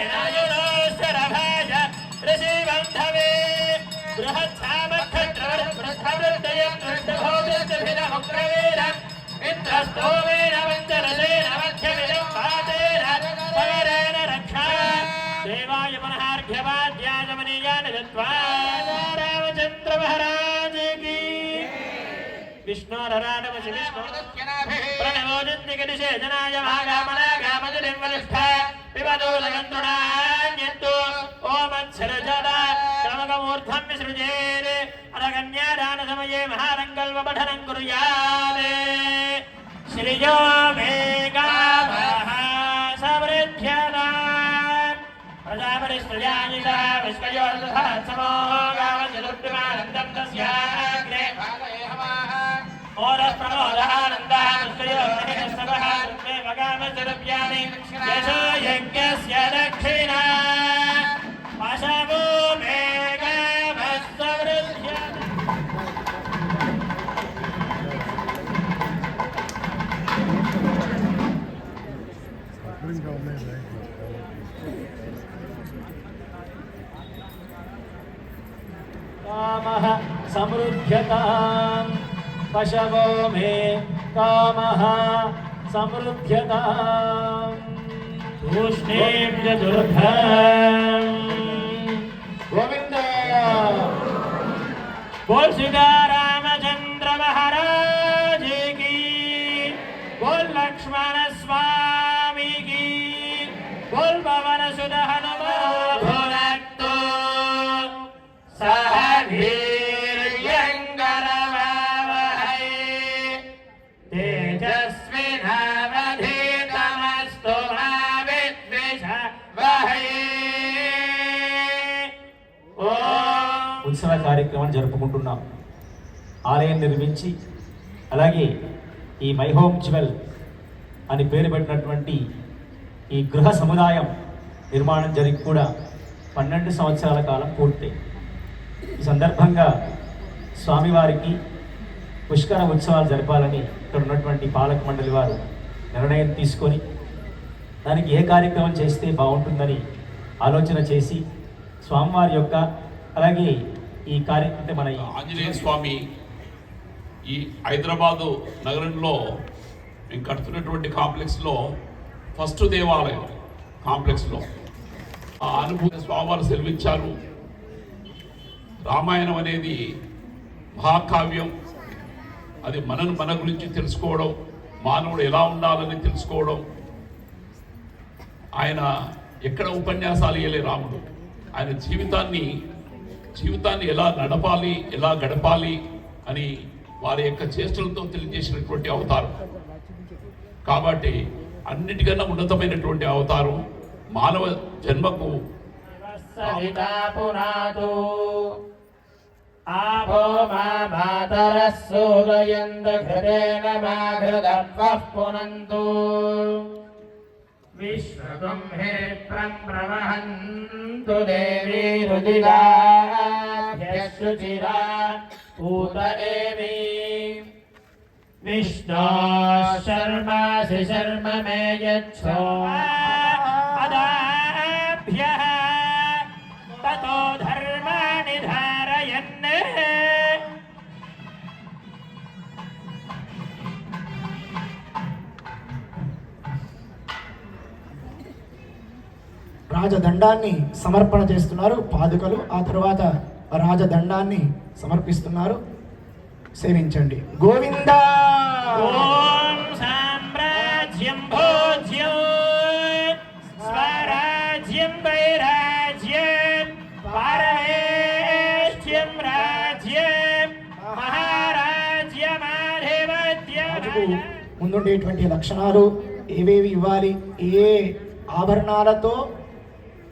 आयुष्मन्तस्ते मृते आयुरोऽस्वरभाय ऋषिबन्धवे बृहत्सामर्थद्रवृद्धयम् इन्द्रस्तोमेन वञ्चरसेन मध्यमिदं पातेन पवरेण रक्षा देवाय मनहार्घ्यवाद्याजमनीयान दत्त्वा रामचन्द्र महाराज की विष्णोरराडवसि विष्णु प्रणवोदिन्दिकदिशे जनाय దుర్గదోలయంతుడాన్యత్తు ఓమత్సరజల క్రమకమూర్ధం విసృజేర్. అరగన్యాదాన సమయే మహారంగల్వ పఠనం కురుయాలే. శ్రీజో మేఘాభ సమృద్ధ్యదాన్ ప్రజాపతి సృజానిష విశ్వయోర్ధసమో గావచతుర్విమానందం తస్యాగ్రే. दक्षिणा पशवो मेघमस्तवृद्ध्य समृद्ध्यताम् पशवो मे कामः समृद्ध्यताम्। तूष्णीं च दुर्भम् गोविन्द बोल रामचंद्र महाराज की। बोल लक्ष्मण स्वामी की। बोल पवन सुध हनुमान भुनक्तु सह కార్యక్రమాన్ని జరుపుకుంటున్నాం. ఆలయం నిర్మించి అలాగే ఈ మై హోమ్ జ్యువెల్ అని పేరు పెట్టినటువంటి ఈ గృహ సముదాయం నిర్మాణం జరిగి కూడా పన్నెండు సంవత్సరాల కాలం పూర్తి ఈ సందర్భంగా స్వామివారికి పుష్కర ఉత్సవాలు జరపాలని ఇక్కడ ఉన్నటువంటి పాలక మండలి వారు నిర్ణయం తీసుకొని దానికి ఏ కార్యక్రమం చేస్తే బాగుంటుందని ఆలోచన చేసి స్వామివారి యొక్క అలాగే ఈ కార్యక్రమం అంటే మన ఆంజనేయ స్వామి ఈ హైదరాబాదు నగరంలో మేము కడుతున్నటువంటి కాంప్లెక్స్లో ఫస్ట్ దేవాలయం కాంప్లెక్స్లో. ఆ అనుభూతి స్వామివారు సెలవిచ్చారు. రామాయణం అనేది మహాకావ్యం. అది మనను మన గురించి తెలుసుకోవడం మానవుడు ఎలా ఉండాలని తెలుసుకోవడం. ఆయన ఎక్కడ ఉపన్యాసాలు ఇయ్యలే రాముడు. ఆయన జీవితాన్ని జీవితాన్ని ఎలా నడపాలి ఎలా గడపాలి అని వారి యొక్క చేష్టలతో తెలియజేసినటువంటి అవతారం. కాబట్టి అన్నిటికన్నా ఉన్నతమైనటువంటి అవతారం మానవ జన్మకు సవితా ఆభో మా మాతరः సూరయంద ఘృతేన మా పునంతు విశ్వగుంభిరిప్రం ప్రవహन्तు దేవీ రుదిరాభ్యశుచిరా పూత ఏమి విష్ణో శర్మాసి శర్మ మే యచ్చో అదాభ్యः తతో రాజదండాన్ని సమర్పణ చేస్తున్నారు. పాదుకలు ఆ తర్వాత రాజదండాన్ని సమర్పిస్తున్నారు. సేవించండి. గోవింద! సామ్రాజ్యం భోజ్యం స్వరాజ్యం వైరాజ్యం పారమేష్ట్యం రాజ్యం మహారాజ్యమాధిపత్యం. ముందుండేటువంటి లక్షణాలు ఏవేవి ఇవ్వాలి? ఏ ఆభరణాలతో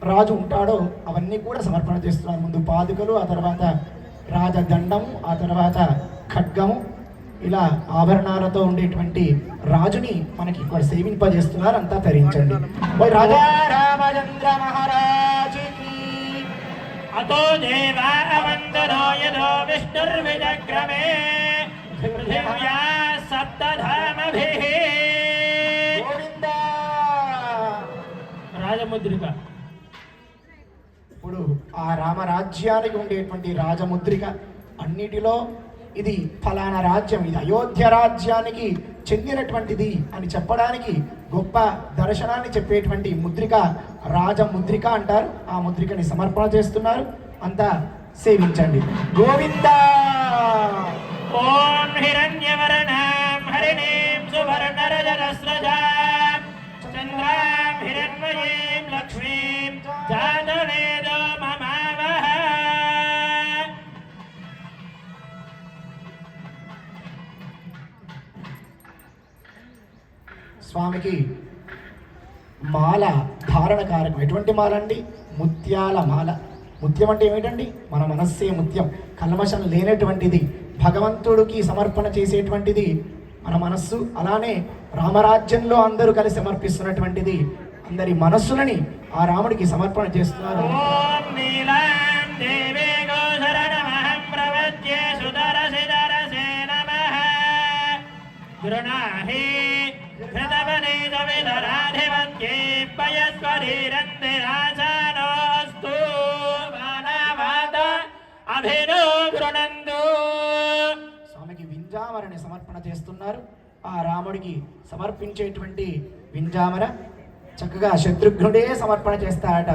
రాజు ఉంటాడో అవన్నీ కూడా సమర్పణ చేస్తున్నారు ముందు పాదుకలు ఆ తర్వాత రాజదండము ఆ తర్వాత ఖడ్గము. ఇలా ఆభరణాలతో ఉండేటువంటి రాజుని మనకి ఇక్కడ సేవింపజేస్తున్నారు అంతా ధరించండి రాజా రామచంద్ర మహారాజుకి అతో దేవావందనో విష్ణుర్విజగ్రమే పృథివ్యాः రాజముద్రిక. ఆ రామరాజ్యానికి ఉండేటువంటి రాజముద్రిక అన్నిటిలో ఇది ఫలానా రాజ్యం ఇది అయోధ్య రాజ్యానికి చెందినటువంటిది అని చెప్పడానికి గొప్ప దర్శనాన్ని చెప్పేటువంటి ముద్రిక రాజముద్రిక అంటారు. ఆ ముద్రికని సమర్పణ చేస్తున్నారు. అంతా సేవించండి. గోవింద! ఓం హిరణ్యవర్ణాం హరిణీం సువర్ణరజనస్రజాం చంద్రాం హిరణ్మయీం లక్ష్మీం స్వామికి మాల ధారణ కారకం. ఎటువంటి మాల అండి? ముత్యాల మాల. ముత్యం అంటే ఏమిటండి? మన మనస్సే ముత్యం. కల్మషం లేనటువంటిది భగవంతుడికి సమర్పణ చేసేటువంటిది మన మనస్సు. అలానే రామరాజ్యంలో అందరూ కలిసి సమర్పిస్తున్నటువంటిది అందరి మనస్సులని ఆ రాముడికి సమర్పణ చేస్తున్నారు. ఓం ఘృతవనే విధరాధిపత్యే పయస్వరీరంది రాజానోస్తు మానవాత స్వామికి వింజామరని సమర్పణ చేస్తున్నారు. ఆ రాముడికి సమర్పించేటువంటి వింజామర చక్కగా శత్రుఘ్నుడే సమర్పణ చేస్తాడట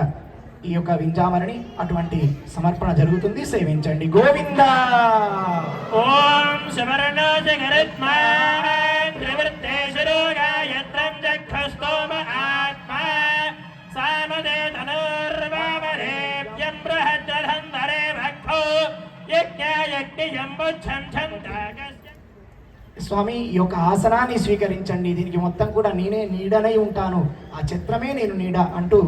ఈ యొక్క వింజామరని అటువంటి సమర్పణ జరుగుతుంది. సేవించండి. గోవిందా! ఓం శమరణ జగరత్మా స్వామి ఈ యొక్క ఆసనాన్ని స్వీకరించండి. దీనికి మొత్తం కూడా నేనే నీడనై ఉంటాను. ఆ చిత్రమే నేను నీడ అంటూ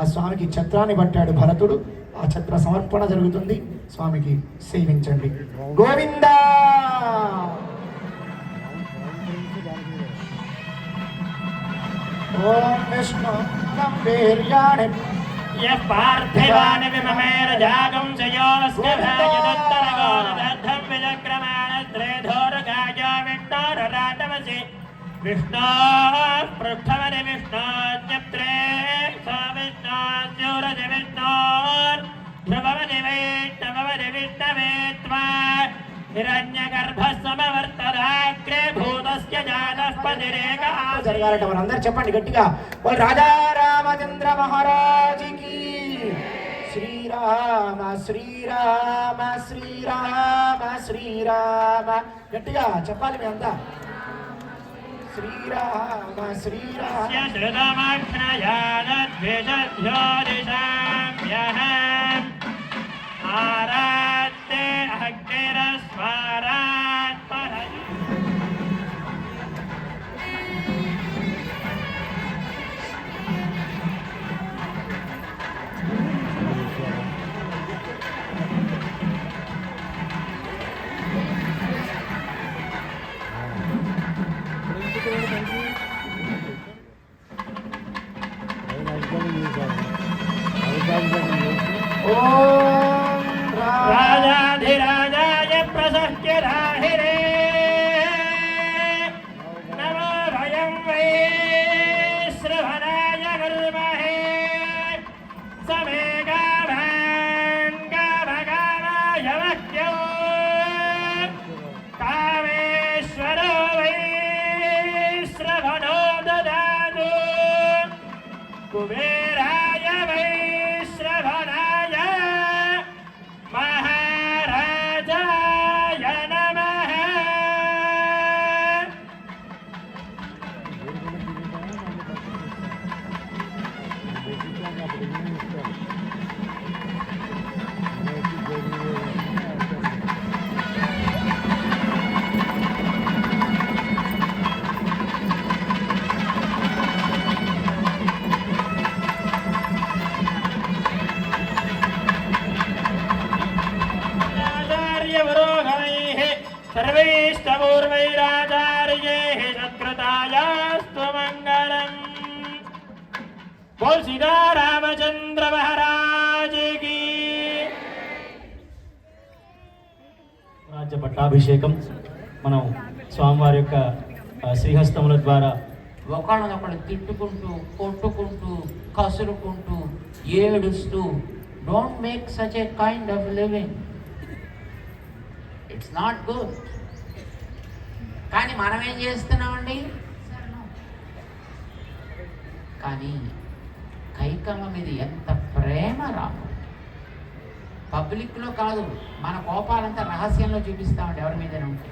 ఆ స్వామికి చిత్రాన్ని పట్టాడు భరతుడు. ఆ చిత్ర సమర్పణ జరుగుతుంది. స్వామికి సేవించండి. గోవింద! ఓం విష్ణు विष्णोः पृष्ठवनि विष्णोज्ञप्त्रे स विष्णोस्योरजि विष्णोर्ध्रुवमनि वैष्णवमनि विष्णवे त्वा हिरण्यगर्भः समवर्तदाग्रे भूतस्य जातः पतिरेक आसीत् జరగాలట మనందరూ చెప్పండి గట్టిగా వాళ్ళు రాజా రామచంద్ర మహారాజుకి శ్రీరామ శ్రీరామ శ్రీరామ శ్రీరామ గట్టిగా చెప్పాలి మీ అంతా श्रीराम श्रीरामस्य श्रुतमक्षयानद्विषभ्योदिशाम्यः आरात्ते अग्निरस्वारा राजाधिराजाय प्रसह्य राहिरे नमो भयं वै श्रवणाय गुर्महे समे गाभान् गाभगामाय वह्यौ कामेश्वरो वै श्रवणो ददातु कुबेराय बोल सीता रामचंद्र महाराज की రాజ్య పట్టాభిషేకం మనం స్వామివారి యొక్క ఆ, శ్రీహస్తముల ద్వారా ఒకళ్ళనొకళ్ళు తిట్టుకుంటూ కొట్టుకుంటూ కసురుకుంటూ ఏడుస్తూ don't make such a kind of living it's not good కానీ మనం ఏం చేస్తున్నామండి కానీ కైకమ్మ మీద ఎంత ప్రేమ రాము. పబ్లిక్లో కాదు మన కోపాలంతా రహస్యంలో చూపిస్తామండి ఎవరి మీద ఉంటే.